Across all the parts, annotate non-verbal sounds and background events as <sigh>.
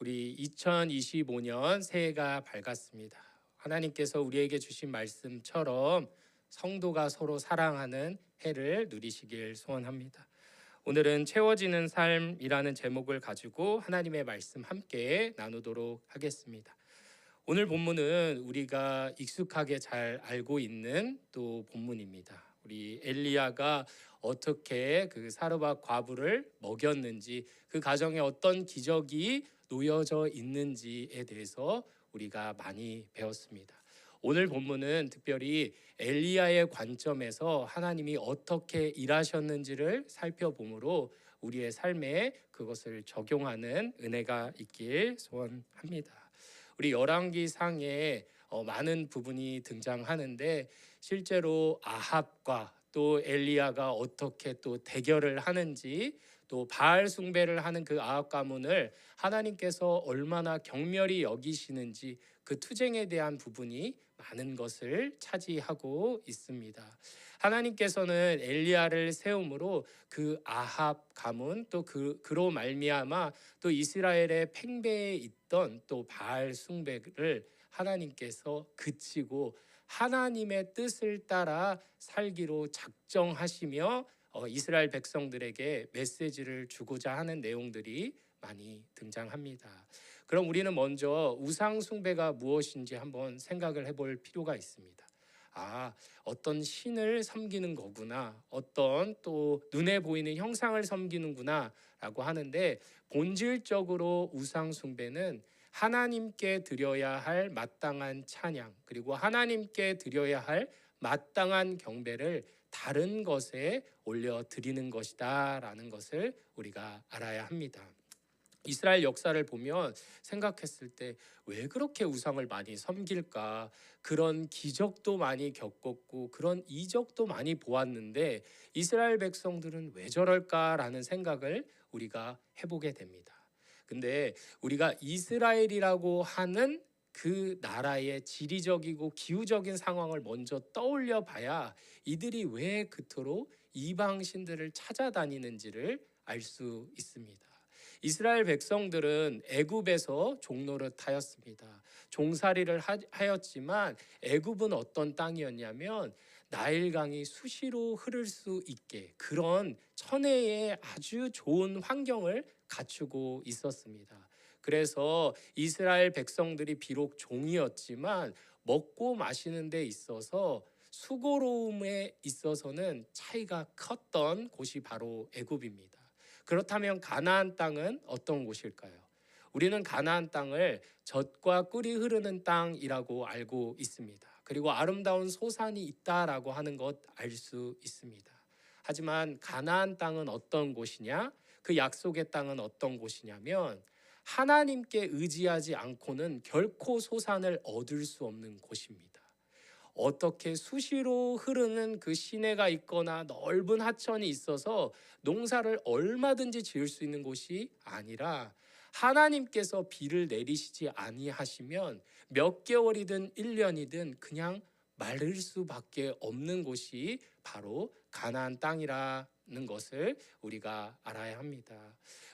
우리 2025년 새해가 밝았습니다. 하나님께서 우리에게 주신 말씀처럼 성도가 서로 사랑하는 해를 누리시길 소원합니다. 오늘은 채워지는 삶이라는 제목을 가지고 하나님의 말씀 함께 나누도록 하겠습니다. 오늘 본문은 우리가 익숙하게 잘 알고 있는 또 본문입니다. 우리 엘리야가 어떻게 그 사르밧 과부를 먹였는지 그 가정에 어떤 기적이 놓여져 있는지에 대해서 우리가 많이 배웠습니다. 오늘 본문은 특별히 엘리야의 관점에서 하나님이 어떻게 일하셨는지를 살펴보므로 우리의 삶에 그것을 적용하는 은혜가 있길 소원합니다. 우리 열왕기 상에 어, 많은 부분이 등장하는데 실제로 아합과 또 엘리야가 어떻게 또 대결을 하는지 또 바알 숭배를 하는 그 아합 가문을 하나님께서 얼마나 경멸히 여기시는지 그 투쟁에 대한 부분이 많은 것을 차지하고 있습니다. 하나님께서는 엘리야를 세움으로 그 아합 가문 또 그 그로 말미암아 또 이스라엘의 팽배에 있던 또 바알 숭배를 하나님께서 그치고 하나님의 뜻을 따라 살기로 작정하시며 어, 이스라엘 백성들에게 메시지를 주고자 하는 내용들이 많이 등장합니다. 그럼 우리는 먼저 우상 숭배가 무엇인지 한번 생각을 해볼 필요가 있습니다. 아, 어떤 신을 섬기는 거구나. 어떤 또 눈에 보이는 형상을 섬기는구나 라고 하는데 본질적으로 우상 숭배는 하나님께 드려야 할 마땅한 찬양 그리고 하나님께 드려야 할 마땅한 경배를 다른 것에 올려 드리는 것이다라는 것을 우리가 알아야 합니다. 이스라엘 역사를 보면 생각했을 때 왜 그렇게 우상을 많이 섬길까 그런 기적도 많이 겪었고 그런 이적도 많이 보았는데 이스라엘 백성들은 왜 저럴까라는 생각을 우리가 해보게 됩니다. 근데 우리가 이스라엘이라고 하는 그 나라의 지리적이고 기후적인 상황을 먼저 떠올려 봐야 이들이 왜 그토록 이방 신들을 찾아다니는지를 알 수 있습니다. 이스라엘 백성들은 애굽에서 종노릇하였습니다. 종살이를 하- 하였지만 애굽은 어떤 땅이었냐면 나일강이 수시로 흐를 수 있게 그런 천혜의 아주 좋은 환경을 갖추고 있었습니다. 그래서 이스라엘 백성들이 비록 종이었지만 먹고 마시는 데 있어서 수고로움에 있어서는 차이가 컸던 곳이 바로 애굽입니다. 그렇다면 가나안 땅은 어떤 곳일까요? 우리는 가나안 땅을 젖과 꿀이 흐르는 땅이라고 알고 있습니다. 그리고 아름다운 소산이 있다라고 하는 것 알 수 있습니다. 하지만 가나안 땅은 어떤 곳이냐? 그 약속의 땅은 어떤 곳이냐면 하나님께 의지하지 않고는 결코 소산을 얻을 수 없는 곳입니다. 어떻게 수시로 흐르는 그 시내가 있거나 넓은 하천이 있어서 농사를 얼마든지 지을 수 있는 곳이 아니라 하나님께서 비를 내리시지 아니하시면 몇 개월이든 1년이든 그냥 마를 수밖에 없는 곳이 바로 가나안 땅이라 는 것을 우리가 알아야 합니다.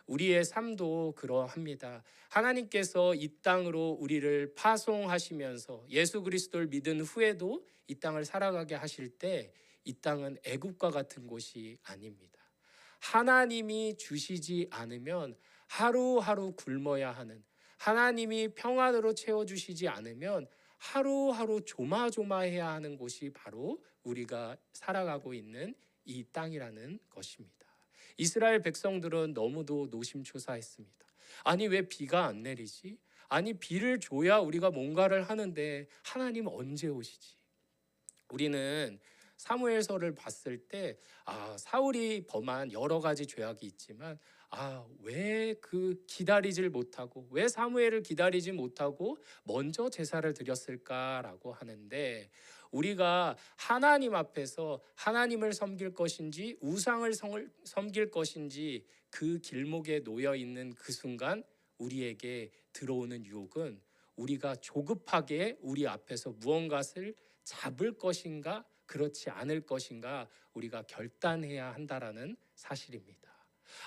우리의 삶도 그러합니다. 하나님께서 이 땅으로 우리를 파송하시면서 예수 그리스도를 믿은 후에도 이 땅을 살아가게 하실 때 이 땅은 애굽과 같은 곳이 아닙니다. 하나님이 주시지 않으면 하루하루 굶어야 하는 하나님이 평안으로 채워 주시지 않으면 하루하루 조마조마해야 하는 곳이 바로 우리가 살아가고 있는 이 땅이라는 것입니다. 이스라엘 백성들은 너무도 노심초사했습니다. 아니 왜 비가 안 내리지? 아니 비를 줘야 우리가 뭔가를 하는데 하나님 언제 오시지? 우리는 사무엘서를 봤을 때 아, 사울이 범한 여러 가지 죄악이 있지만 아, 왜 그 기다리질 못하고 왜 사무엘을 기다리지 못하고 먼저 제사를 드렸을까라고 하는데 우리가 하나님 앞에서 하나님을 섬길 것인지 우상을 성- 섬길 것인지 그 길목에 놓여 있는 그 순간 우리에게 들어오는 유혹은 우리가 조급하게 우리 앞에서 무언가를 잡을 것인가 그렇지 않을 것인가 우리가 결단해야 한다라는 사실입니다.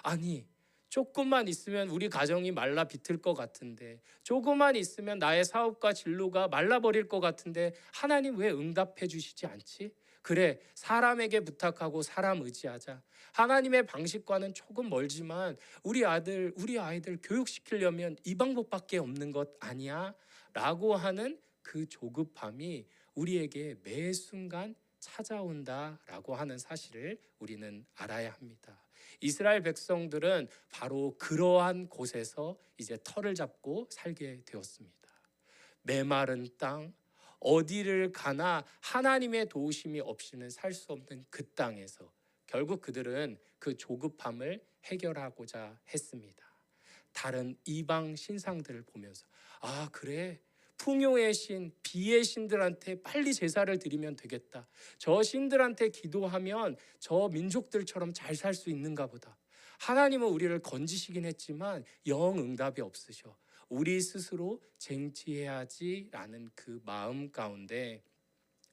아니 조금만 있으면 우리 가정이 말라 비틀 것 같은데 조금만 있으면 나의 사업과 진로가 말라버릴 것 같은데 하나님 왜 응답해 주시지 않지? 그래 사람에게 부탁하고 사람 의지하자. 하나님의 방식과는 조금 멀지만 우리 아들 우리 아이들 교육시키려면 이 방법밖에 없는 것 아니야? 라고 하는 그 조급함이 우리에게 매 순간 찾아온다라고 하는 사실을 우리는 알아야 합니다. 이스라엘 백성들은 바로 그러한 곳에서 이제 터를 잡고 살게 되었습니다. 메마른 땅, 어디를 가나 하나님의 도우심이 없이는 살 수 없는 그 땅에서 결국 그들은 그 조급함을 해결하고자 했습니다. 다른 이방 신상들을 보면서 아 그래 풍요의 신, 비의 신들한테 빨리 제사를 드리면 되겠다. 저 신들한테 기도하면 저 민족들처럼 잘 살 수 있는가 보다. 하나님은 우리를 건지시긴 했지만 영 응답이 없으셔. 우리 스스로 쟁취해야지라는 그 마음 가운데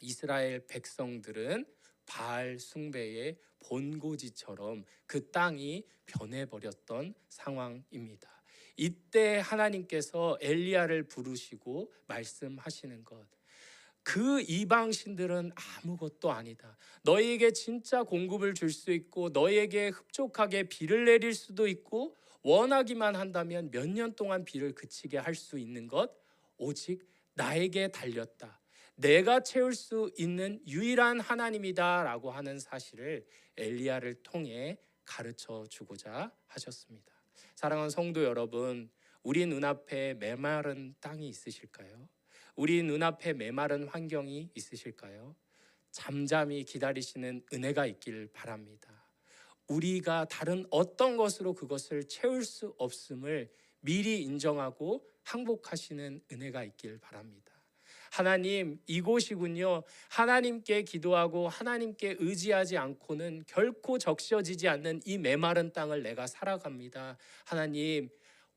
이스라엘 백성들은 바알 숭배의 본고지처럼 그 땅이 변해버렸던 상황입니다. 이때 하나님께서 엘리야를 부르시고 말씀하시는 것. 그 이방 신들은 아무것도 아니다. 너희에게 진짜 공급을 줄 수 있고 너희에게 흡족하게 비를 내릴 수도 있고 원하기만 한다면 몇 년 동안 비를 그치게 할 수 있는 것 오직 나에게 달렸다. 내가 채울 수 있는 유일한 하나님이다라고 하는 사실을 엘리야를 통해 가르쳐 주고자 하셨습니다. 사랑하는 성도 여러분, 우리 눈앞에 메마른 땅이 있으실까요? 우리 눈앞에 메마른 환경이 있으실까요? 잠잠히 기다리시는 은혜가 있길 바랍니다. 우리가 다른 어떤 것으로 그것을 채울 수 없음을 미리 인정하고 항복하시는 은혜가 있길 바랍니다. 하나님, 이곳이군요. 하나님께 기도하고 하나님께 의지하지 않고는 결코 적셔지지 않는 이 메마른 땅을 내가 살아갑니다. 하나님,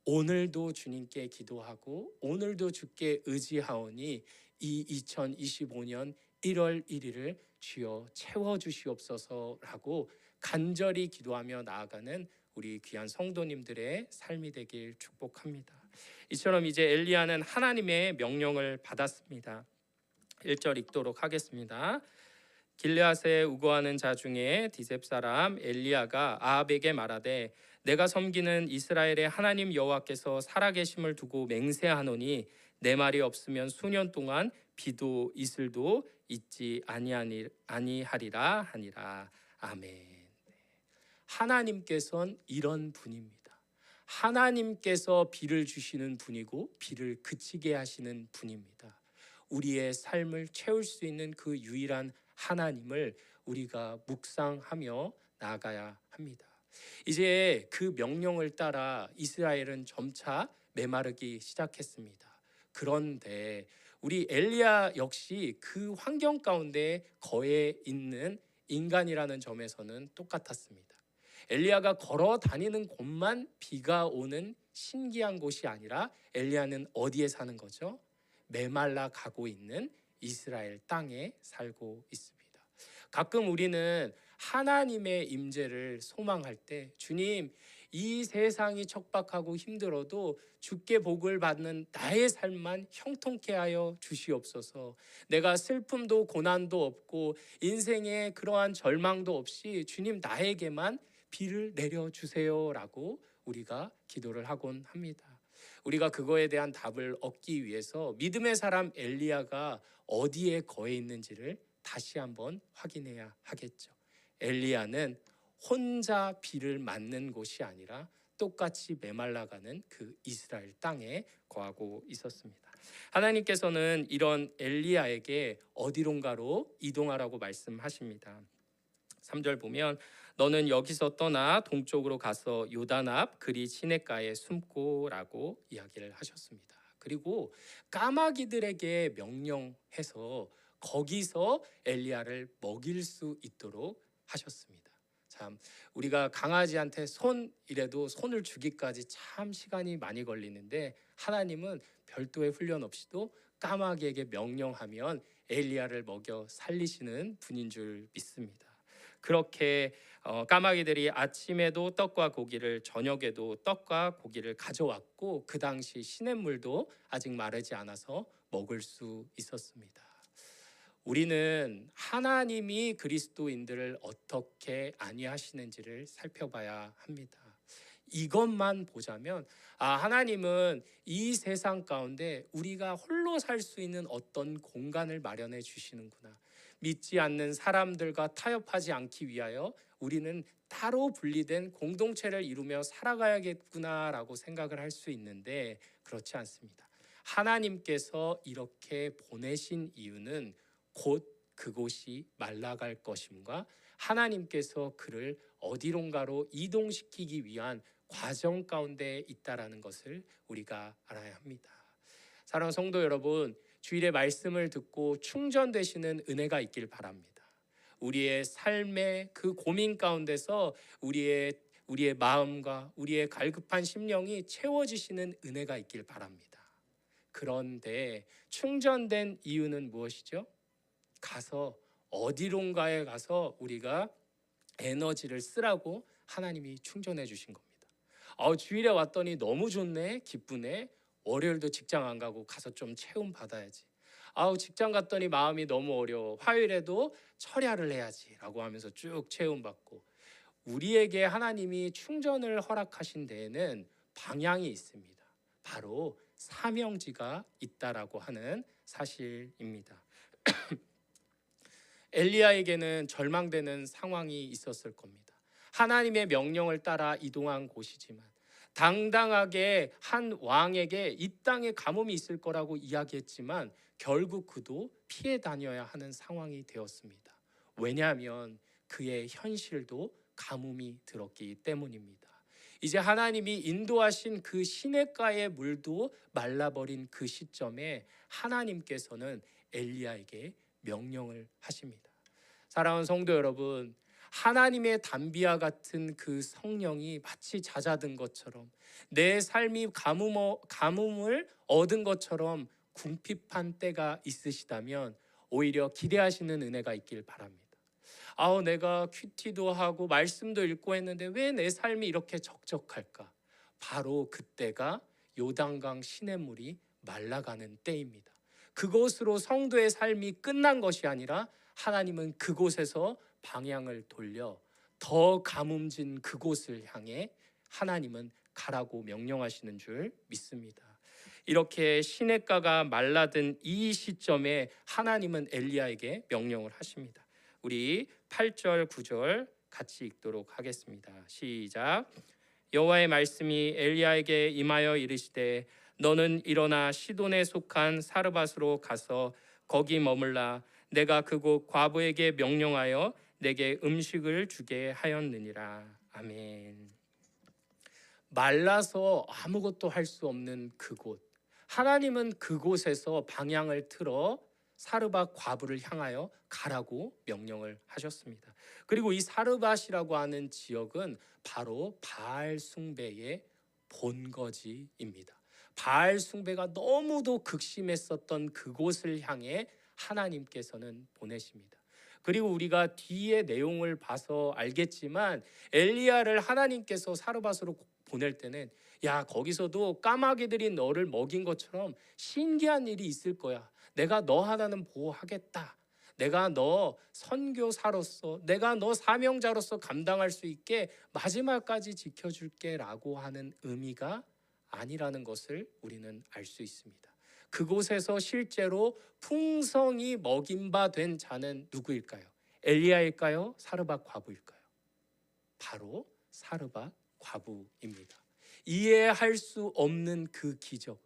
오늘도 주님께 기도하고 오늘도 주께 의지하오니 이 2025년 1월 1일을 주여 채워 주시옵소서라고 간절히 기도하며 나아가는 우리 귀한 성도님들의 삶이 되길 축복합니다. 이처럼 이제 엘리야는 하나님의 명령을 받았습니다. 1절 읽도록 하겠습니다. 길르앗에 우거하는 자 중에 디셉 사람 엘리야가 아합에게 말하되 내가 섬기는 이스라엘의 하나님 여호와께서 살아계심을 두고 맹세하노니 내 말이 없으면 수년 동안 비도 이슬도 있지 아니하니 아니하리라 하니라 아멘. 하나님께서는 이런 분입니다. 하나님께서 비를 주시는 분이고 비를 그치게 하시는 분입니다. 우리의 삶을 채울 수 있는 그 유일한 하나님을 우리가 묵상하며 나가야 합니다. 이제 그 명령을 따라 이스라엘은 점차 메마르기 시작했습니다. 그런데 우리 엘리야 역시 그 환경 가운데 거해 있는 인간이라는 점에서는 똑같았습니다. 엘리야가 걸어 다니는 곳만 비가 오는 신기한 곳이 아니라 엘리야는 어디에 사는 거죠? 메말라 가고 있는 이스라엘 땅에 살고 있습니다. 가끔 우리는 하나님의 임재를 소망할 때 주님 이 세상이 척박하고 힘들어도 주께 복을 받는 나의 삶만 형통케 하여 주시옵소서. 내가 슬픔도 고난도 없고 인생에 그러한 절망도 없이 주님 나에게만 비를 내려 주세요라고 우리가 기도를 하곤 합니다. 우리가 그거에 대한 답을 얻기 위해서 믿음의 사람 엘리야가 어디에 거해 있는지를 다시 한번 확인해야 하겠죠. 엘리야는 혼자 비를 맞는 곳이 아니라 똑같이 메말라가는 그 이스라엘 땅에 거하고 있었습니다. 하나님께서는 이런 엘리야에게 어디론가로 이동하라고 말씀하십니다. 3절 보면 너는 여기서 떠나 동쪽으로 가서 요단 앞 그리 시냇가에 숨고라고 이야기를 하셨습니다. 그리고 까마귀들에게 명령해서 거기서 엘리야를 먹일 수 있도록 하셨습니다. 참 우리가 강아지한테 손 이래도 손을 주기까지 참 시간이 많이 걸리는데 하나님은 별도의 훈련 없이도 까마귀에게 명령하면 엘리야를 먹여 살리시는 분인 줄 믿습니다. 그렇게 어, 까마귀들이 아침에도 떡과 고기를 저녁에도 떡과 고기를 가져왔고 그 당시 시냇물도 아직 마르지 않아서 먹을 수 있었습니다. 우리는 하나님이 그리스도인들을 어떻게 안위하시는지를 살펴봐야 합니다. 이것만 보자면 아 하나님은 이 세상 가운데 우리가 홀로 살 수 있는 어떤 공간을 마련해 주시는구나. 믿지 않는 사람들과 타협하지 않기 위하여 우리는 따로 분리된 공동체를 이루며 살아가야겠구나라고 생각을 할 수 있는데 그렇지 않습니다. 하나님께서 이렇게 보내신 이유는 곧 그곳이 말라갈 것임과 하나님께서 그를 어디론가로 이동시키기 위한 과정 가운데 있다라는 것을 우리가 알아야 합니다. 사랑하는 성도 여러분, 주일의 말씀을 듣고 충전되시는 은혜가 있길 바랍니다. 우리의 삶의 그 고민 가운데서 우리의 우리의 마음과 우리의 갈급한 심령이 채워지시는 은혜가 있길 바랍니다. 그런데 충전된 이유는 무엇이죠? 가서 어디론가에 가서 우리가 에너지를 쓰라고 하나님이 충전해 주신 겁니다. 어, 주일에 왔더니 너무 좋네, 기쁘네. 월요일도 직장 안 가고 가서 좀 체험 받아야지. 아우 직장 갔더니 마음이 너무 어려워. 화요일에도 철야를 해야지라고 하면서 쭉 체험 받고 우리에게 하나님이 충전을 허락하신 데에는 방향이 있습니다. 바로 사명지가 있다라고 하는 사실입니다. <clears throat> 엘리야에게는 절망되는 상황이 있었을 겁니다. 하나님의 명령을 따라 이동한 곳이지만 당당하게 한 왕에게 이 땅에 가뭄이 있을 거라고 이야기했지만 결국 그도 피해 다녀야 하는 상황이 되었습니다. 왜냐하면 그의 현실도 가뭄이 들었기 때문입니다. 이제 하나님이 인도하신 그 시냇가의 물도 말라버린 그 시점에 하나님께서는 엘리야에게 명령을 하십니다. 사랑하는 성도 여러분, 하나님의 담비와 같은 그 성령이 마치 잦아든 것처럼 내 삶이 가뭄, 가뭄을 얻은 것처럼 궁핍한 때가 있으시다면 오히려 기대하시는 은혜가 있길 바랍니다. 아우 내가 큐티도 하고 말씀도 읽고 했는데 왜 내 삶이 이렇게 적적할까? 바로 그때가 요단강 시냇물이 말라가는 때입니다. 그곳으로 성도의 삶이 끝난 것이 아니라 하나님은 그곳에서 방향을 돌려 더 가뭄진 그곳을 향해 하나님은 가라고 명령하시는 줄 믿습니다. 이렇게 시냇가가 말라든 이 시점에 하나님은 엘리야에게 명령을 하십니다. 우리 8절 9절 같이 읽도록 하겠습니다. 시작. 여호와의 말씀이 엘리야에게 임하여 이르시되 너는 일어나 시돈에 속한 사르밧으로 가서 거기 머물라 내가 그곳 과부에게 명령하여 내게 음식을 주게 하였느니라. 아멘. 말라서 아무것도 할 수 없는 그곳. 하나님은 그곳에서 방향을 틀어 사르밧 과부를 향하여 가라고 명령을 하셨습니다. 그리고 이 사르밧이라고 하는 지역은 바로 바알 숭배의 본거지입니다. 바알 숭배가 너무도 극심했었던 그곳을 향해 하나님께서는 보내십니다. 그리고 우리가 뒤에 내용을 봐서 알겠지만 엘리야를 하나님께서 사르밧으로 보낼 때는 야 거기서도 까마귀들이 너를 먹인 것처럼 신기한 일이 있을 거야. 내가 너 하나는 보호하겠다. 내가 너 선교사로서 내가 너 사명자로서 감당할 수 있게 마지막까지 지켜줄게라고 하는 의미가 아니라는 것을 우리는 알 수 있습니다. 그곳에서 실제로 풍성이 먹인 바 된 자는 누구일까요? 엘리야일까요? 사르밧 과부일까요? 바로 사르밧 과부입니다. 이해할 수 없는 그 기적.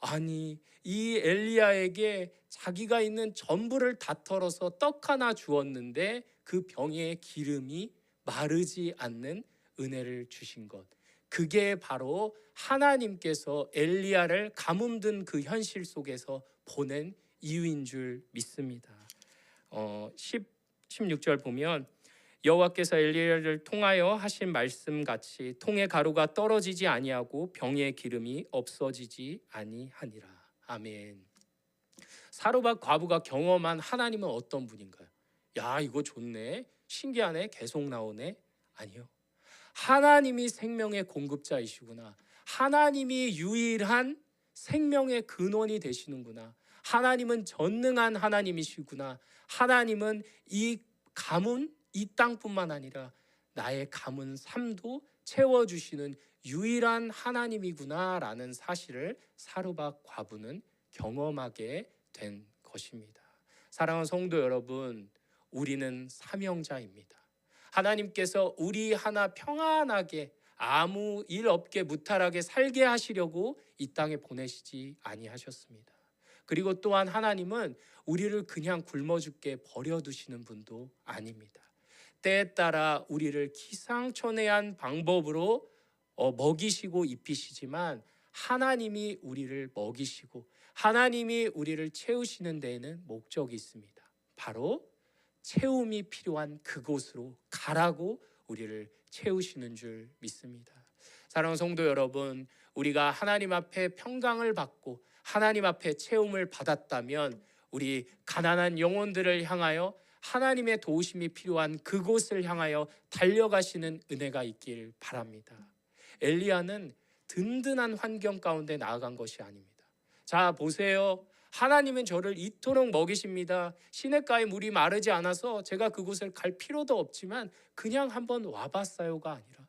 아니, 이 엘리야에게 자기가 있는 전부를 다 털어서 떡 하나 주었는데 그 병에 기름이 마르지 않는 은혜를 주신 것. 그게 바로 하나님께서 엘리야를 가뭄든 그 현실 속에서 보낸 이유인 줄 믿습니다. 어, 10, 16절 보면 여호와께서 엘리야를 통하여 하신 말씀 같이 통의 가루가 떨어지지 아니하고 병의 기름이 없어지지 아니하니라. 아멘. 사르밧 과부가 경험한 하나님은 어떤 분인가요? 야 이거 좋네. 신기하네. 계속 나오네. 아니요. 하나님이 생명의 공급자이시구나. 하나님이 유일한 생명의 근원이 되시는구나. 하나님은 전능한 하나님이시구나. 하나님은 이 가문 이 땅뿐만 아니라 나의 가문 삶도 채워 주시는 유일한 하나님이구나라는 사실을 사르밧 과부는 경험하게 된 것입니다. 사랑하는 성도 여러분, 우리는 사명자입니다. 하나님께서 우리 하나 평안하게 아무 일 없게 무탈하게 살게 하시려고 이 땅에 보내시지 아니하셨습니다. 그리고 또한 하나님은 우리를 그냥 굶어 죽게 버려 두시는 분도 아닙니다. 때에 따라 우리를 기상천외한 방법으로 어, 먹이시고 입히시지만 하나님이 우리를 먹이시고 하나님이 우리를 채우시는 데에는 목적이 있습니다. 바로 채움이 필요한 그곳으로 가라고 우리를 채우시는 줄 믿습니다. 사랑하는 성도 여러분, 우리가 하나님 앞에 평강을 받고 하나님 앞에 채움을 받았다면 우리 가난한 영혼들을 향하여 하나님의 도우심이 필요한 그곳을 향하여 달려가시는 은혜가 있길 바랍니다. 엘리야는 든든한 환경 가운데 나아간 것이 아닙니다. 자, 보세요. 하나님은 저를 이토록 먹이십니다. 시냇가에 물이 마르지 않아서 제가 그곳을 갈 필요도 없지만 그냥 한번 와봤어요가 아니라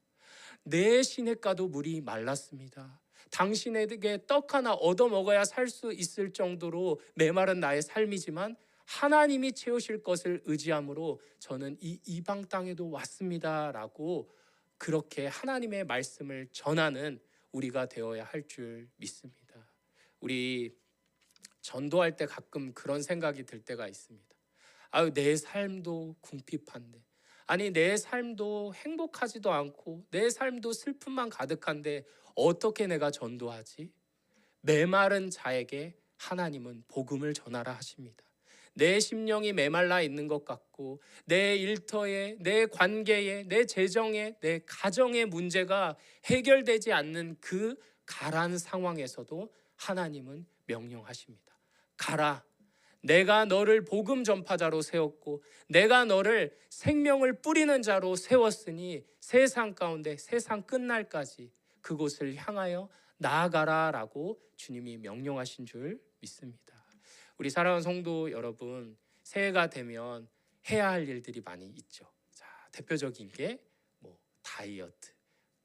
내 시냇가도 물이 말랐습니다. 당신에게 떡 하나 얻어 먹어야 살 수 있을 정도로 메마른 나의 삶이지만 하나님이 채우실 것을 의지함으로 저는 이 이방 땅에도 왔습니다라고 그렇게 하나님의 말씀을 전하는 우리가 되어야 할 줄 믿습니다. 우리 전도할 때 가끔 그런 생각이 들 때가 있습니다. 아유 내 삶도 궁핍한데 아니 내 삶도 행복하지도 않고 내 삶도 슬픔만 가득한데 어떻게 내가 전도하지? 메마른 자에게 하나님은 복음을 전하라 하십니다. 내 심령이 메말라 있는 것 같고 내 일터에 내 관계에 내 재정에 내 가정의 문제가 해결되지 않는 그 가란 상황에서도 하나님은 명령하십니다. 가라. 내가 너를 복음 전파자로 세웠고 내가 너를 생명을 뿌리는 자로 세웠으니 세상 가운데 세상 끝날까지 그곳을 향하여 나아가라라고 주님이 명령하신 줄 믿습니다. 우리 사랑하는 성도 여러분, 새해가 되면 해야 할 일들이 많이 있죠. 자, 대표적인 게 뭐 다이어트,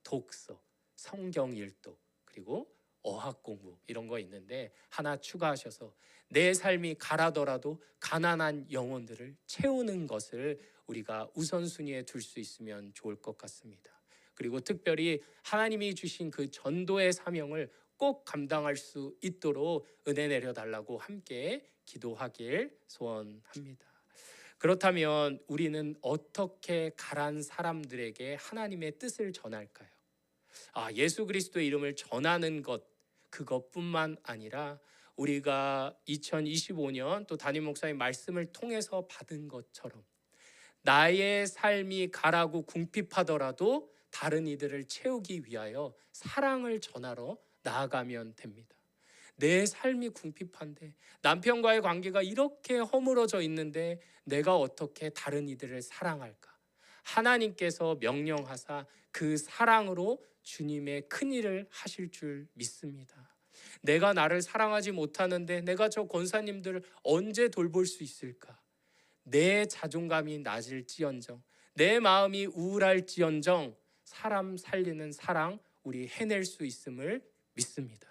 독서, 성경 일독, 그리고 어학 공부 이런 거 있는데 하나 추가하셔서 내 삶이 가라더라도 가난한 영혼들을 채우는 것을 우리가 우선순위에 둘 수 있으면 좋을 것 같습니다. 그리고 특별히 하나님이 주신 그 전도의 사명을 꼭 감당할 수 있도록 은혜 내려 달라고 함께 기도하길 소원합니다. 그렇다면 우리는 어떻게 가란 사람들에게 하나님의 뜻을 전할까요? 아, 예수 그리스도의 이름을 전하는 것 그것뿐만 아니라 우리가 2025년 또 담임 목사님 말씀을 통해서 받은 것처럼 나의 삶이 가라고 궁핍하더라도 다른 이들을 채우기 위하여 사랑을 전하러 나아가면 됩니다. 내 삶이 궁핍한데 남편과의 관계가 이렇게 허물어져 있는데 내가 어떻게 다른 이들을 사랑할까? 하나님께서 명령하사 그 사랑으로 주님의 큰 일을 하실 줄 믿습니다. 내가 나를 사랑하지 못하는데 내가 저 권사님들을 언제 돌볼 수 있을까? 내 자존감이 낮을지언정, 내 마음이 우울할지언정, 사람 살리는 사랑 우리 해낼 수 있음을 믿습니다.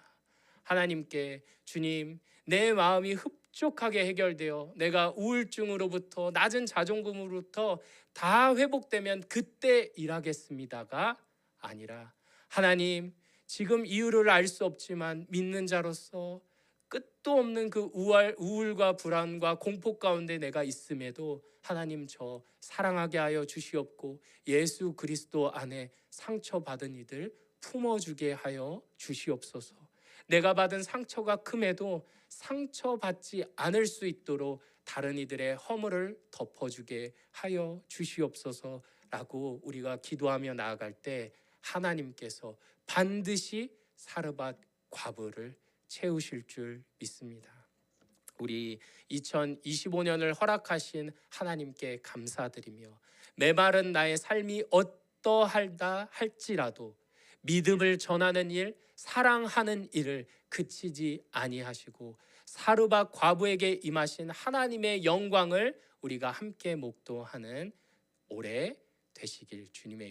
하나님께 주님 내 마음이 흡족하게 해결되어 내가 우울증으로부터 낮은 자존감으로부터 다 회복되면 그때 일하겠습니다가 아니라 하나님 지금 이유를 알 수 없지만 믿는 자로서 끝도 없는 그 우울, 우울과 불안과 공포 가운데 내가 있음에도 하나님 저 사랑하게 하여 주시옵고 예수 그리스도 안에 상처받은 이들 품어주게 하여 주시옵소서. 내가 받은 상처가 큼에도 상처받지 않을 수 있도록 다른 이들의 허물을 덮어주게 하여 주시옵소서라고 우리가 기도하며 나아갈 때 하나님께서 반드시 사르밧 과부를 채우실 줄 믿습니다. 우리 2025년을 허락하신 하나님께 감사드리며 메마른 나의 삶이 어떠할다 할지라도 믿음을 전하는 일, 사랑하는 일을 그치지 아니하시고 사르밧 과부에게 임하신 하나님의 영광을 우리가 함께 목도하는 올해 되시길 주님의